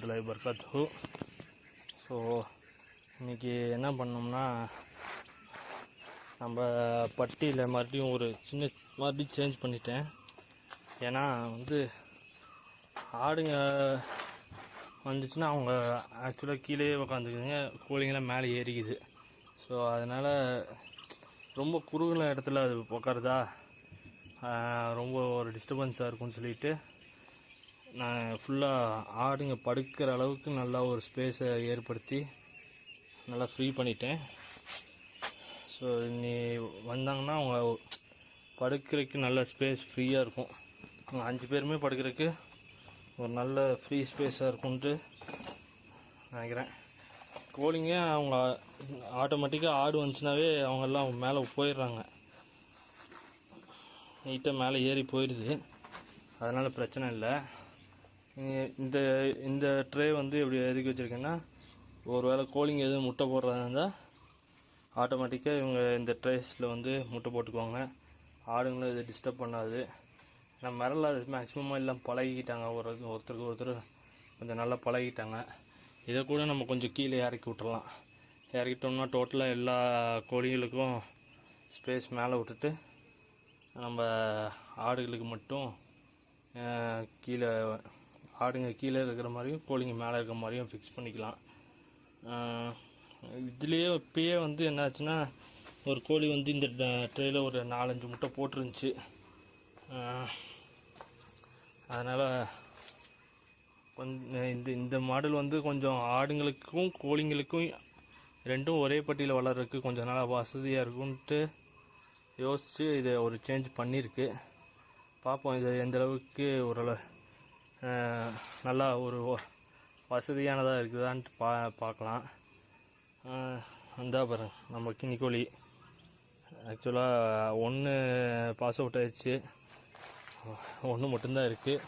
வரமத்துல்லாஹி வபரகாத்துஹு. ஸோ இன்றைக்கி என்ன பண்ணோம்னா நம்ம பட்டியில் மறுபடியும் ஒரு சின்ன மறுபடியும் சேஞ்ச் பண்ணிட்டேன். ஏன்னா வந்து ஆடுங்க வந்துச்சுன்னா அவங்க ஆக்சுவலாக கீழே உக்காந்துக்குதுங்க கோழிங்கெல்லாம் மேலே ஏறிக்குது. ஸோ அதனால் ரொம்ப குறுகின இடத்துல அது உட்காருதா ரொம்ப ஒரு டிஸ்டர்பன்ஸாக இருக்கும்னு சொல்லிட்டு நான் ஃபுல்லாக ஆடுங்க படுக்கிற அளவுக்கு நல்லா ஒரு ஸ்பேஸை ஏற்படுத்தி நல்லா ஃப்ரீ பண்ணிட்டேன். ஸோ நீ வந்தாங்கன்னா அவங்க படுக்கிறதுக்கு நல்ல ஸ்பேஸ் ஃப்ரீயாக இருக்கும். அவங்க அஞ்சு பேருமே படுக்கிறதுக்கு ஒரு நல்ல ஃப்ரீ ஸ்பேஸாக இருக்கும்ன்ட்டு நினைக்கிறேன். கோழிங்க அவங்க ஆட்டோமேட்டிக்காக ஆடு வந்துச்சுனாவே அவங்கெல்லாம் மேலே போயிடுறாங்க. நீட்டாக மேலே ஏறி போயிடுது. அதனால் பிரச்சனை இல்லை. இந்த இந்த ட்ரே வந்து எப்படி எதுக்கு வச்சுருக்கேன்னா ஒரு வேளை கோழிங்க எதுவும் முட்டை போடுறதா இருந்தால் ஆட்டோமேட்டிக்காக இவங்க இந்த ட்ரேஸில் வந்து முட்டை போட்டுக்குவாங்க. ஆடுங்களும் இது டிஸ்டர்ப் பண்ணாது. நம்ம மிரல மேக்ஸிமமாக எல்லாம் பழகிக்கிட்டாங்க. ஒரு ஒருத்தருக்கு ஒருத்தர் கொஞ்சம் நல்லா பழகிட்டாங்க. இதை கூட நம்ம கொஞ்சம் கீழே இறக்கி விட்டுறலாம். இறக்கிட்டோம்னா டோட்டலாக எல்லா கோழிகளுக்கும் ஸ்பேஸ் மேலே விட்டுட்டு நம்ம ஆடுகளுக்கு மட்டும் கீழே ஆடுங்க கீழே இருக்கிற மாதிரியும் கோழிங்க மேலே இருக்கிற மாதிரியும் ஃபிக்ஸ் பண்ணிக்கலாம். இதுலேயே இப்போயே வந்து என்னாச்சுன்னா ஒரு கோழி வந்து இந்த ட்ரெயில் ஒரு நாலஞ்சு முட்டை போட்டுருந்துச்சு. அதனால் கொஞ்சம் இந்த இந்த மாடல் வந்து கொஞ்சம் ஆடுங்களுக்கும் கோழிங்களுக்கும் ரெண்டும் ஒரே பட்டியில் வளர்றதுக்கு கொஞ்சம் நல்லா வசதியாக இருக்கும்ன்ட்டு யோசித்து இதை ஒரு சேஞ்ச் பண்ணியிருக்கு. பார்ப்போம் இது எந்தளவுக்கு ஓரளவு நல்லா ஒரு வசதியானதாக இருக்குதான்ட்டு பா பார்க்கலாம். அந்த பாருங்க நம்ம கிணிக்கோழி ஆக்சுவலாக ஒன்று பாஸ் அவுட் ஆயிடுச்சு. ஒன்று மட்டும்தான் இருக்குது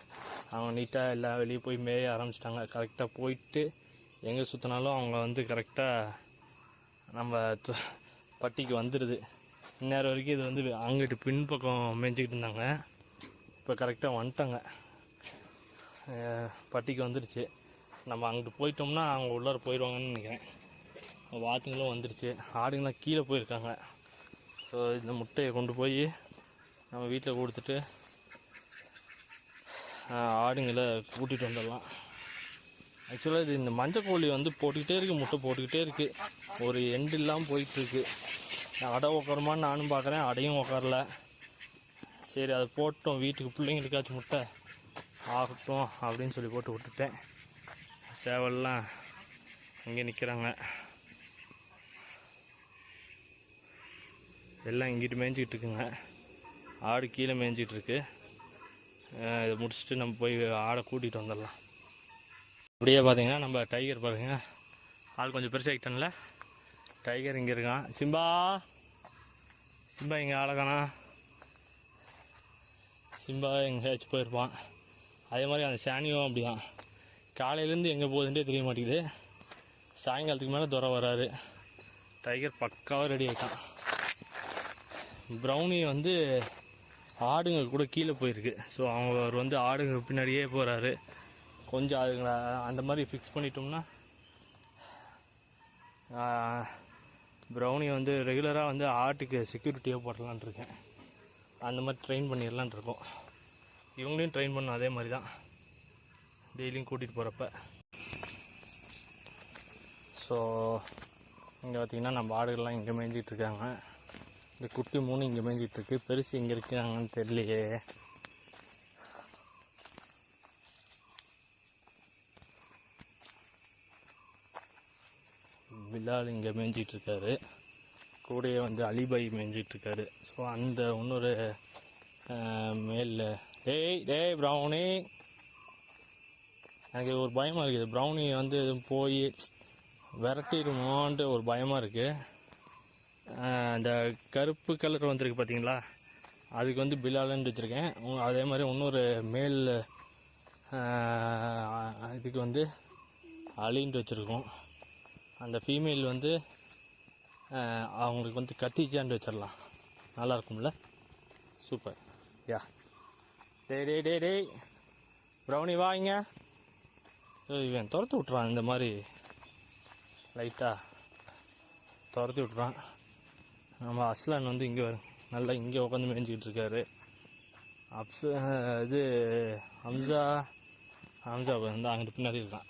அவங்க நீட்டாக எல்லா வெளியே போய் மேய ஆரம்பிச்சிட்டாங்க. கரெக்டாக போயிட்டு எங்கே சுற்றினாலும் அவங்க வந்து கரெக்டாக நம்ம பட்டிக்கு வந்துடுது இந்நேரம் வரைக்கும் இது வந்து அங்கிட்டு பின்பக்கம் மேய்ஞ்சிக்கிட்டு இருந்தாங்க. இப்போ கரெக்டாக வந்துட்டாங்க. பட்டிக்கு வந்துடுச்சு நம்ம அங்கிட்டு போயிட்டோம்னா அவங்க உள்ளார போயிடுவாங்கன்னு நினைக்கிறேன். வாத்துங்களும் வந்துடுச்சு ஆடுங்களாம் கீழே போயிருக்காங்க. ஸோ இந்த முட்டையை கொண்டு போய் நம்ம வீட்டில் கொடுத்துட்டு ஆடுங்களை கூட்டிகிட்டு வந்துடலாம். ஆக்சுவலாக இது இந்த மஞ்சள் கோழி வந்து போட்டுக்கிட்டே இருக்குது முட்டை போட்டுக்கிட்டே இருக்குது ஒரு எண்டு இல்லாமல் போயிட்டுருக்கு. அடை உட்காருமான்னு நானும் பார்க்குறேன் அடையும் உக்காரல. சரி அதை போட்டோம். வீட்டுக்கு பிள்ளைங்களுக்காச்சும் முட்டை. ஆகட்டும் அப்படின்னு சொல்லி போட்டு விட்டுட்டேன். சேவல்லாம் அங்கே நிற்கிறாங்க. எல்லாம் இங்கிட்டு மேய்ஞ்சிக்கிட்டு இருக்குங்க. ஆடு கீழே மேய்ஞ்சிக்கிட்டு இருக்கு. இதை முடிச்சுட்டு நம்ம போய் ஆடை கூட்டிகிட்டு வந்துடலாம். அப்படியே பார்த்தீங்கன்னா நம்ம டைகர் பாருங்க. ஆள் கொஞ்சம் பெருசாகிட்டோம்ல டைகர் இங்கே இருக்கான். சிம்பா! சிம்பா இங்கே ஆளக்கானா சிம்பா எங்கேயாச்சும் போயிருப்பான். அதே மாதிரி அந்த சாணியும் அப்படிதான். காலையிலேருந்து எங்கே போகுதுன்றே தெரிய மாட்டேங்குது. சாயங்காலத்துக்கு மேலே துறை வராரு. டைகர் பக்காவாக ரெடி ஆகிட்டான் ப்ரௌனி வந்து ஆடுங்க கூட கீழே போயிருக்கு. ஸோ அவர் வந்து ஆடுங்க பின்னாடியே போகிறாரு கொஞ்சம் அதுங்களை அந்த மாதிரி ஃபிக்ஸ் பண்ணிட்டோம்னா ப்ரௌனி வந்து ரெகுலராக வந்து ஆட்டுக்கு செக்யூரிட்டியாக போடலான் இருக்கேன். அந்த மாதிரி ட்ரெயின் பண்ணிடலான் இருக்கோம். இவங்களையும் ட்ரெயின் பண்ண அதே மாதிரி தான் டெய்லியும் கூட்டிகிட்டு போகிறப்ப ஸோ இங்கே பார்த்தீங்கன்னா நம்ம ஆடுகள்லாம் இங்கே மேய்ஞ்சிட்ருக்காங்க இந்த குட்டி மூணு இங்கே மேய்ஞ்சிட்ருக்கு பெருசு இங்கே இருக்காங்கன்னு தெரியலையே. பிலால் இங்கே மேய்ஞ்சிட்ருக்காரு கூடையே கூடயே வந்து அலிபாய் மேய்ஞ்சிட்ருக்காரு ஸோ அந்த இன்னொரு மேலில் டேய் டேய் ப்ரௌனி எனக்கு ஒரு பயமாக இருக்குது. ப்ரௌனி வந்து எதுவும் போய் விரட்டிடுமோன்ட்டு ஒரு பயமாக இருக்குது அந்த கருப்பு கலர் வந்திருக்கு பார்த்தீங்களா அதுக்கு வந்து பிலாலன்னு வச்சுருக்கேன். அதே மாதிரி இன்னொரு மேல் இதுக்கு வந்து அலின்ட்டு வச்சுருக்கோம். அந்த ஃபீமேல் வந்து அவங்களுக்கு வந்து கத்திச்சான்ட்டு வச்சிடலாம் நல்லாயிருக்கும்ல சூப்பர் யா. டே டே டே டேய். ப்ரௌனி வாங்க இவன் துரத்து விட்றான் இந்த மாதிரி. லைட்டாக துரத்தி விட்றான் நம்ம அஸ்லான் வந்து இங்கே நல்லா இங்கே உட்காந்து மேய்ஞ்சிக்கிட்டு இருக்காரு. அப்ச இது ஹம்சா ஹம்சா வந்து அங்கிட்டு பின்னாடி இருக்கான்.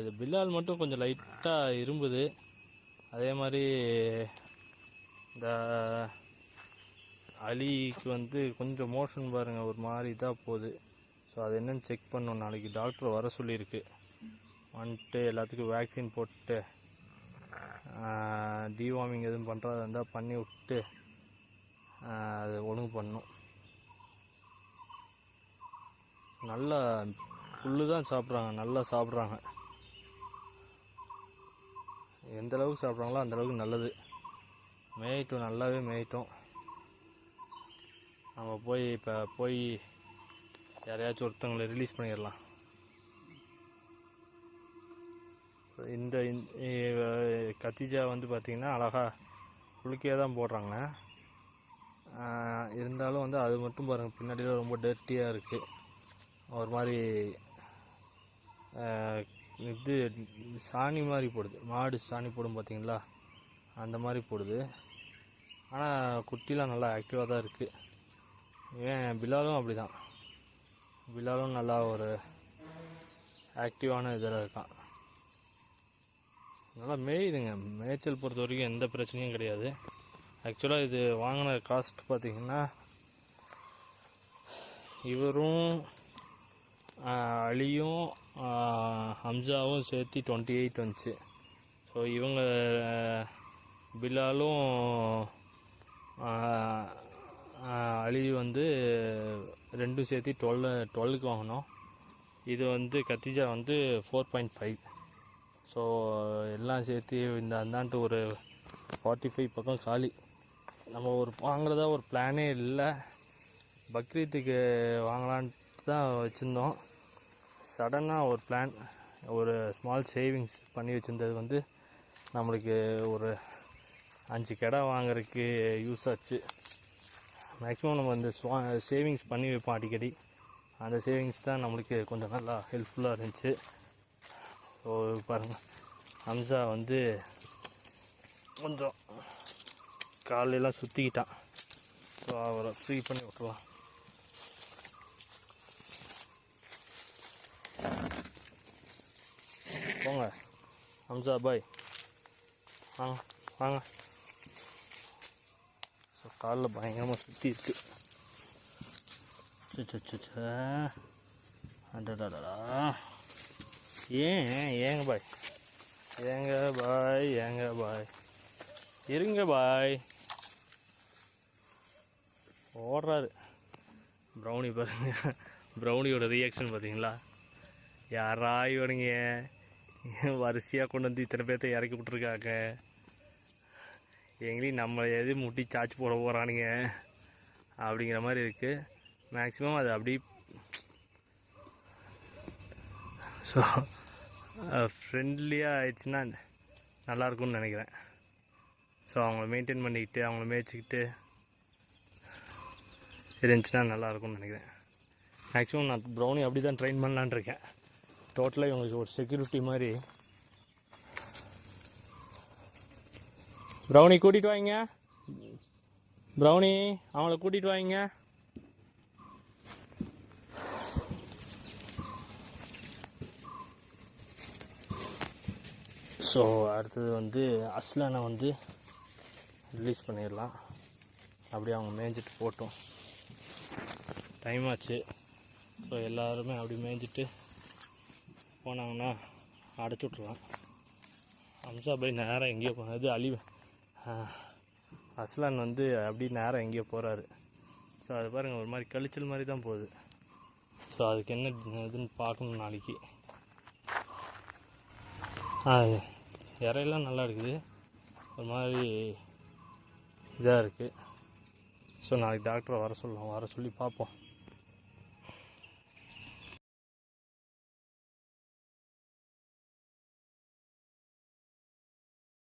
இது பில்லால் மட்டும் கொஞ்சம் லைட்டாக இரும்புது. அதே மாதிரி இந்த அலிக்கு வந்து கொஞ்சம் மோஷன் பாருங்கள் ஒரு மாதிரி இதாக போகுது. ஸோ அது என்னன்னு செக் பண்ணணும் நாளைக்கு டாக்டர் வர சொல்லியிருக்கு. வந்துட்டு எல்லாத்துக்கும் வேக்சின் போட்டு டிவார்மிங் எதுவும் பண்ணுறதா இருந்தால் பண்ணி விட்டு அது ஒழுங்கு பண்ணும். நல்லா புல்லு தான் சாப்பிட்றாங்க. நல்லா சாப்பிட்றாங்க. எந்த அளவுக்கு சாப்பிட்றாங்களோ அந்த அளவுக்கு நல்லது. மேயிட்டோம் நல்லாவே மேயிட்டோம். நம்ம போய் இப்போ போய் யாரையாச்சும் ஒருத்தவங்களை ரிலீஸ் பண்ணிடலாம். இந்த கத்திஜா வந்து பார்த்திங்கன்னா அழகாக குளிக்கையாக தான் போடுறாங்க. இருந்தாலும் வந்து அது மட்டும் பாருங்கள் பின்னாடியில் ரொம்ப டர்ட்டியாக இருக்குது ஒரு மாதிரி இது சாணி மாதிரி போடுது. மாடு சாணி போடும் பார்த்தீங்களா அந்த மாதிரி போடுது. ஆனால் குட்டிலாம் நல்லா ஆக்டிவாக தான் இருக்குது ஏன் பிலாலும் அப்படி தான் பிலாலும் நல்லா ஒரு ஆக்டிவான இதில் இருக்கான். நல்லா மேயுதுங்க. மேய்ச்சல் பொறுத்த வரைக்கும் எந்த பிரச்சனையும் கிடையாது. ஆக்சுவலாக இது வாங்கின காஸ்ட் பார்த்திங்கன்னா இவரும் அலியும் ஹம்சாவும் சேர்த்து டுவெண்ட்டி எயிட் வந்துச்சு. ஸோ இவங்க பிலாலும் அழிவு வந்து ரெண்டும் சேர்த்து டுவெல் டுவெல்லுக்கு வாங்கினோம். இது வந்து கத்திஜா வந்து ஃபோர் பாயிண்ட் ஃபைவ் ஸோ எல்லாம் சேர்த்து இந்த அந்தாண்டு ஒரு ஃபார்ட்டி ஃபைவ் பக்கம் காலி. நம்ம ஒரு வாங்குறதா ஒரு பிளானே இல்லை. பக்ரீத்துக்கு வாங்கலான்ட்டு தான் வச்சுருந்தோம். சடனாக ஒரு பிளான் ஒரு ஸ்மால் சேவிங்ஸ் பண்ணி வச்சுருந்தது வந்து நம்மளுக்கு ஒரு அஞ்சு கடை வாங்குறதுக்கு யூஸ் ஆச்சு. மேக்ஸிமம் நம்ம இந்த சேவிங்ஸ் பண்ணி வைப்போம் அடிக்கடி. அந்த சேவிங்ஸ் தான் நம்மளுக்கு கொஞ்சம் நல்லா ஹெல்ப்ஃபுல்லாக இருந்துச்சு. ஸோ பாருங்கள் ஹம்சா வந்து கொஞ்சம் காலையெல்லாம் சுற்றிக்கிட்டான் ஸோ அவரை ஃப்ரீ பண்ணி விட்டுலாம் போங்க. ஹம்சா பாய் வாங்க வாங்க. காலில் பயங்கரமாக சுற்றி இருக்கு அடடடா ஏன் ஏங்க பாய்? ஏங்க பாய் ஏங்க பாய். இருங்க பாய். ஓடுறாரு. ப்ரௌனி பாருங்க. ப்ரௌனியோட ரியாக்ஷன் பார்த்தீங்களா? யாரா இவனுங்க? வரிசையாக கொண்டு வந்து இத்தனை பேர்த்த இறக்கி விட்ருக்காங்க எங்களையும் நம்ம எது முட்டி சார்ஜ் போட போகிறானுங்க அப்படிங்கிற மாதிரி இருக்குது மேக்ஸிமம் அது அப்படி ஸோ ஃப்ரெண்ட்லியாக ஆயிடுச்சுன்னா நல்லா இருக்கும்னு நினைக்கிறேன். ஸோ அவங்கள மெயின்டைன் பண்ணிக்கிட்டு அவங்கள மேய்ச்சிக்கிட்டு இருந்துச்சுன்னா நல்லாயிருக்கும்னு நினைக்கிறேன். மேக்ஸிமம் நான் ப்ரௌனி அப்படி தான் ட்ரெயின் பண்ணலான் இருக்கேன். டோட்டலாக இவங்களுக்கு ஒரு செக்யூரிட்டி மாதிரி ப்ரௌனி கூட்டிகிட்டு வாங்க. ப்ரௌனி அவங்கள கூட்டிகிட்டு வாங்க. ஸோ அடுத்தது வந்து அஸ்லானை வந்து ரிலீஸ் பண்ணிடலாம். அப்படியே அவங்க மேய்ஞ்சிட்டு போட்டோம். டைம் ஆச்சு. ஸோ எல்லாருமே அப்படி மேய்ஞ்சிட்டு போனாங்கன்னா அடைச்சி விட்றலாம் அம்சா போய் நேராக எங்கேயோ போனது அழிவேன் அஸ்லான் வந்து அப்படி நேராக எங்கேயோ போகிறாரு ஸோ அது பாருங்கள் ஒரு மாதிரி கழிச்சல் மாதிரி தான் போகுது. ஸோ அதுக்கு என்ன இதுன்னு பார்க்கணும் நாளைக்கு. இறையெல்லாம் நல்லா இருக்குது. ஒரு மாதிரி இதாக இருக்குது ஸோ நாளைக்கு டாக்டரை வர சொல்லலாம் வர சொல்லி பார்ப்போம்.